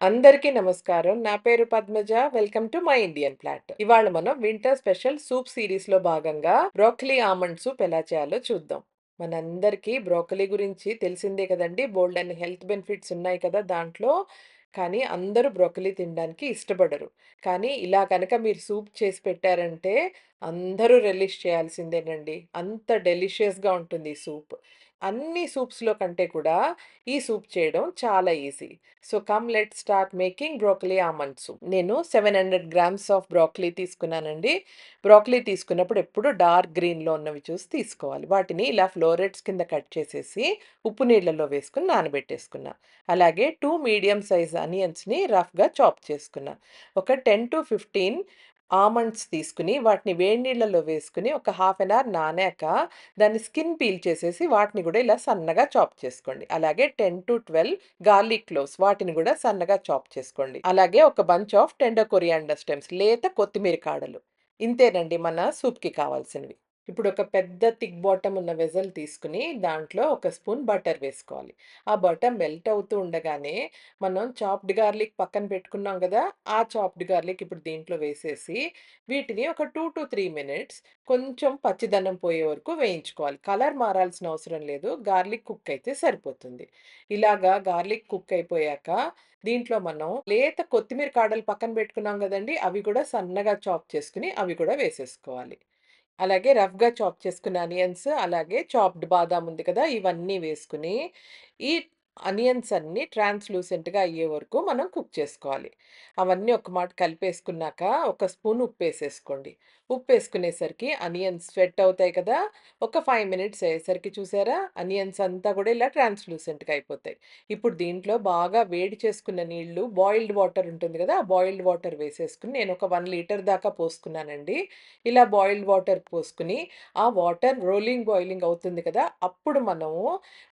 అందరికీ నమస్కారం. నా పేరు Padmaja. Welcome to my Indian plate. ఇవాళ మనం వింటర్ స్పెషల్ సూప్ సీరీస్‌లో భాగంగా బ్రోకలీ ఆమండ్ సూప్ ఎలా చేయాలో చూద్దాం. మనందరికీ బ్రోకలీ గురించి తెలిసిందే కదండీ! అండ్ హెల్త్ బెనిఫిట్స్ ఉన్నాయి కదా దాంట్లో. కానీ అందరూ బ్రోకలీ తినడానికి ఇష్టపడరు. కానీ ఇలా కనుక మీరు సూప్ చేసి పెట్టారంటే అందరూ రిలీజ్ చేయాల్సిందేనండి. అంత డెలిషియస్‌గా ఉంటుంది ఈ సూప్. అన్ని సూప్స్‌లో కంటే కూడా ఈ సూప్ చేయడం చాలా easy. So, come let start making broccoli almond soup. నేను 700 గ్రామ్స్ ఆఫ్ బ్రోకలీ తీసుకున్నానండి. బ్రోకలీ తీసుకున్నప్పుడు ఎప్పుడు డార్క్ గ్రీన్‌లో ఉన్నవి చూసి తీసుకోవాలి. వాటిని ఇలా ఫ్లోరెట్స్ కింద కట్ చేసేసి ఉప్పు నీళ్ళలో వేసుకుని నానబెట్టేసుకున్నా. అలాగే టూ మీడియం సైజ్ అనియన్స్‌ని రఫ్‌గా చాప్ చేసుకున్నా. ఒక 10-15 ఆమండ్స్ తీసుకుని వాటిని వేడి నీళ్ళలో వేసుకొని ఒక హాఫ్ అన్ అవర్ నానాక దాన్ని స్కిన్ పీల్ చేసేసి వాటిని కూడా ఇలా సన్నగా చాప్ చేసుకోండి. అలాగే 10-12 గార్లిక్ క్లోవ్స్ వాటిని కూడా సన్నగా చాప్ చేసుకోండి. అలాగే ఒక bunch of tender coriander stems లేత కొత్తిమీర కాడలు. ఇంతేనండి మన సూప్‌కి కావాల్సినవి. ఇప్పుడు ఒక పెద్ద థిక్ బాటమ్ ఉన్న వెజల్ తీసుకొని దాంట్లో ఒక స్పూన్ బటర్ వేసుకోవాలి. ఆ బటర్ మెల్ట్ అవుతూ ఉండగానే మనం చాప్డ్ గార్లిక్ పక్కన పెట్టుకున్నాం కదా ఆ చాప్డ్ గార్లిక్ ఇప్పుడు దీంట్లో వేసేసి వీటిని ఒక 2-3 మినిట్స్ కొంచెం పచ్చిదనం పోయే వరకు వేయించుకోవాలి. కలర్ మారాల్సిన అవసరం లేదు. గార్లిక్ కుక్ అయితే సరిపోతుంది. ఇలాగా గార్లిక్ కుక్ అయిపోయాక దీంట్లో మనం లేత కొత్తిమీర కాడలు పక్కన పెట్టుకున్నాం కదండి అవి కూడా సన్నగా చాప్ చేసుకుని అవి కూడా వేసేసుకోవాలి. అలాగే రఫ్‌గా చాప్ చేసుకున్న అనియన్స్, అలాగే చాప్డ్ బాదాం ఉంది కదా! ఇవన్నీ వేసుకుని ఈ అనియన్స్ అన్నీ ట్రాన్స్‌లూసెంట్‌గా అయ్యే వరకు మనం కుక్ చేసుకోవాలి. అవన్నీ ఒక మాట కలిపేసుకున్నాక ఒక స్పూన్ ఉప్పు వేసేసుకోండి ఉప్పు వేసుకునేసరికి అనియన్స్ స్వెట్ అవుతాయి కదా! ఒక ఫైవ్ మినిట్స్ అయ్యేసరికి చూసారా? అనియన్స్ అంతా కూడా ఇలా ట్రాన్స్‌లూసెంట్‌గా అయిపోతాయి. ఇప్పుడు దీంట్లో బాగా వేడి చేసుకున్న నీళ్ళు బాయిల్డ్ వాటర్ ఉంటుంది కదా! ఆ బాయిల్డ్ వాటర్ వేసేసుకుని నేను ఒక వన్ లీటర్ దాకా పోసుకున్నానండి. ఇలా బాయిల్డ్ వాటర్ పోసుకుని ఆ వాటర్ రోలింగ్ బాయిలింగ్ అవుతుంది కదా! అప్పుడు మనము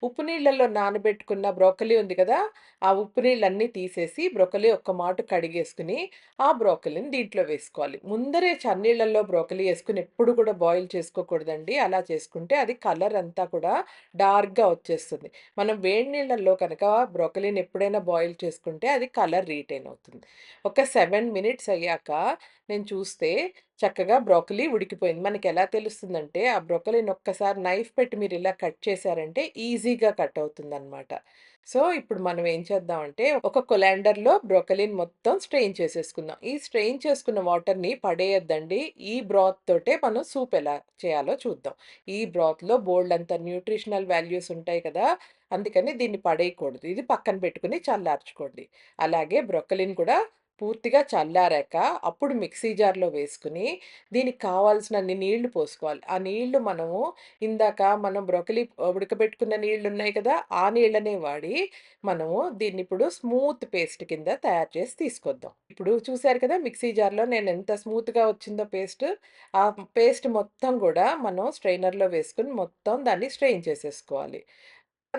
ఉప్పు నీళ్ళలో నానబెట్టుకున్న బ్రోకలీ ఉంది కదా! ఆ ఉప్పు నీళ్ళన్నీ తీసేసి బ్రోకలీ ఒక్క మాట కడిగేసుకుని ఆ బ్రోకలీని దీంట్లో వేసుకోవాలి. ముందరే చన్నీళ్ళల్లో బ్రోకలీ వేసుకుని ఎప్పుడు కూడా బాయిల్ చేసుకోకూడదండి. అలా చేసుకుంటే అది కలర్ అంతా కూడా డార్క్‌గా వచ్చేస్తుంది. మనం వేడి నీళ్ళల్లో కనుక బ్రోకలీని ఎప్పుడైనా బాయిల్ చేసుకుంటే అది కలర్ రీటైన్ అవుతుంది. ఒక సెవెన్ మినిట్స్ అయ్యాక నేను చూస్తే చక్కగా బ్రోకలీ ఉడికిపోయింది. మనకెలా తెలుస్తుందంటే ఆ బ్రోకలీని ఒక్కసారి నైఫ్ పెట్టి మీరు ఇలా కట్ చేశారంటే ఈజీగా కట్ అవుతుందన్నమాట సో, ఇప్పుడు మనం ఏం చేద్దామంటే ఒక కొలాండర్‌లో బ్రోకలీని మొత్తం స్ట్రెయిన్ చేసేసుకుందాం. ఈ స్ట్రెయిన్ చేసుకున్న వాటర్‌ని పడేయద్దండి ఈ బ్రాత్ తోటే మనం సూప్ ఎలా చేయాలో చూద్దాం. ఈ బ్రాత్‌లో బోలెడంత న్యూట్రిషనల్ వాల్యూస్ ఉంటాయి కదా! అందుకని దీన్ని పడేయకూడదు. ఇది పక్కన పెట్టుకొని చల్లార్చుకోండి. అలాగే బ్రొక్కలిని కూడా పూర్తిగా చల్లారాక అప్పుడు మిక్సీ జార్‌లో వేసుకుని దీనికి కావాల్సినన్ని నీళ్ళు పోసుకోవాలి. ఆ నీళ్ళు మనము ఇందాక మనం బ్రొకలి ఉడకబెట్టుకున్న నీళ్ళున్నాయి కదా! ఆ నీళ్ళనే వాడి మనము దీన్ని ఇప్పుడు స్మూత్ పేస్ట్ కింద తయారు చేసి తీసుకొద్దాం. ఇప్పుడు చూసారు కదా! మిక్సీ జార్‌లో నేను ఎంత స్మూత్‌గా వచ్చిందో పేస్ట్. ఆ పేస్ట్ మొత్తం కూడా మనం స్ట్రెయినర్‌లో వేసుకొని మొత్తం దాన్ని స్ట్రెయిన్ చేసేసుకోవాలి.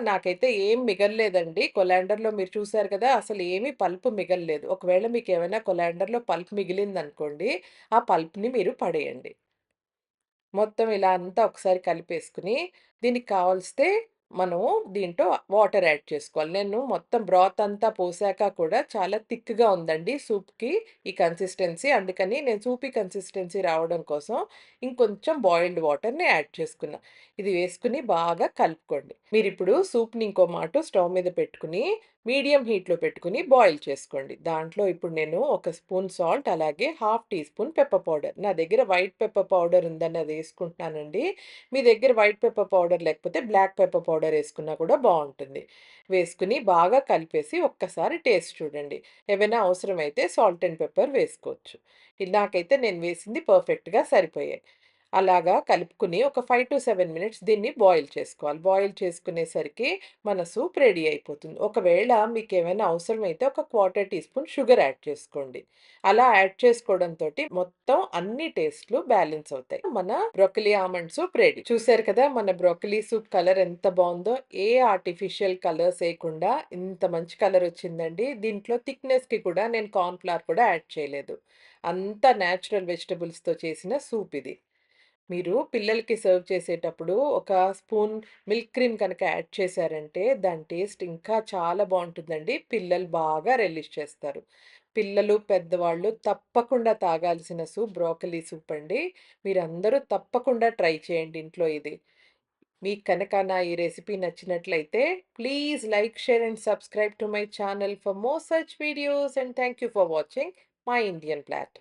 నాకైతే ఏం మిగల్లేదండి. కొలాండర్‌లో మీరు చూసారు కదా! అసలు ఏమి పల్ప్ మిగల్లేదు. ఒకవేళ మీకు ఏమైనా కొలాండర్‌లో పల్ప్ మిగిలిందనుకోండి, ఆ పల్ప్‌ని మీరు పడేయండి. మొత్తం ఇలా అంతా ఒకసారి కలిపేసుకుని దీనికి కావాల్సితే మనం దీంట్లో వాటర్ యాడ్ చేసుకోవాలి. నేను మొత్తం బ్రాత్ అంతా పోసాక కూడా చాలా థిక్‌గా ఉందండి సూప్‌కి ఈ కన్సిస్టెన్సీ. అందుకని నేను సూపీ కన్సిస్టెన్సీ రావడం కోసం ఇంకొంచెం బాయిల్డ్ వాటర్‌ని యాడ్ చేసుకున్నా. ఇది వేసుకుని బాగా కలుపుకోండి. మీరు ఇప్పుడు సూప్‌ని ఇంకో మాట స్టవ్ మీద పెట్టుకుని మీడియం హీట్‌లో పెట్టుకుని బాయిల్ చేసుకోండి. దాంట్లో ఇప్పుడు నేను ఒక స్పూన్ సాల్ట్ అలాగే half teaspoon pepper powder. నా దగ్గర వైట్ పెప్పర్ పౌడర్ ఉందని అది వేసుకుంటున్నానండి మీ దగ్గర వైట్ పెప్పర్ పౌడర్ లేకపోతే బ్లాక్ పెప్పర్ పౌడర్ వేసుకున్నా కూడా బాగుంటుంది వేసుకుని బాగా కలిపేసి ఒక్కసారి టేస్ట్ చూడండి. ఏమైనా అవసరమైతే సాల్ట్ అండ్ పెప్పర్ వేసుకోవచ్చు. ఇది నాకైతే నేను వేసింది పర్ఫెక్ట్‌గా సరిపోయాయి. అలాగా కలుపుకుని ఒక 5-7 మినిట్స్ దీన్ని బాయిల్ చేసుకోవాలి. బాయిల్ చేసుకునేసరికి మన సూప్ రెడీ అయిపోతుంది. ఒకవేళ మీకు ఏమైనా అవసరమైతే ఒక quarter teaspoon sugar add చేసుకోండి. అలా యాడ్ చేసుకోవడంతోటి మొత్తం అన్ని టేస్ట్‌లు బ్యాలెన్స్ అవుతాయి. మన బ్రొకలీ ఆమండ్ సూప్ రెడీ. చూసారు కదా! మన బ్రొకలీ సూప్ కలర్ ఎంత బాగుందో ఏ ఆర్టిఫిషియల్ కలర్స్ వేయకుండా ఇంత మంచి కలర్ వచ్చిందండి. దీంట్లో థిక్‌నెస్‌కి కూడా నేను కార్న్ ఫ్లవర్ కూడా యాడ్ చేయలేదు. అంతా నేచురల్ వెజిటబుల్స్‌తో చేసిన సూప్ ఇది. మీరు పిల్లలకి సర్వ్ చేసేటప్పుడు ఒక స్పూన్ మిల్క్ క్రీమ్ కనుక యాడ్ చేశారంటే దాని టేస్ట్ ఇంకా చాలా బాగుంటుందండి పిల్లలు బాగా రిలీజ్ చేస్తారు. పిల్లలు, పెద్దవాళ్ళు తప్పకుండా తాగాల్సిన సూప్ బ్రోకలీ సూప్ అండి. మీరందరూ తప్పకుండా ట్రై చేయండి ఇంట్లో ఇది. మీకు కనుక నా ఈ రెసిపీ నచ్చినట్లయితే please like, share and subscribe to my channel for more such videos and thank you for watching my Indian plate.